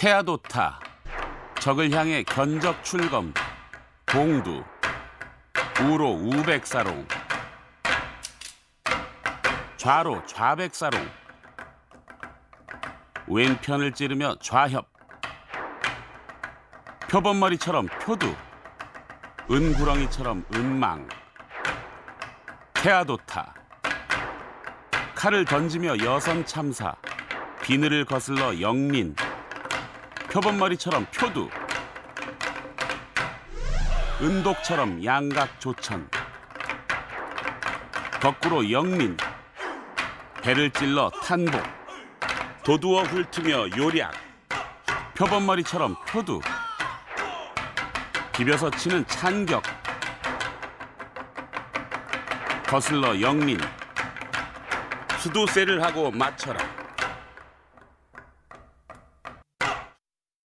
태아도타 적을 향해 견적 출검 봉두 우로 우백사롱 좌로 좌백사롱 왼편을 찌르며 좌협 표범머리처럼 표두 은구렁이처럼 은망 태아도타 칼을 던지며 여선 참사 비늘을 거슬러 영린 표범머리처럼 표두 은독처럼 양각 조천 거꾸로 영린 배를 찔러 탄복 도두어 훑으며 요략 표범머리처럼 표두 비벼서 치는 찬격 거슬러 영린 수도세를 하고 맞춰라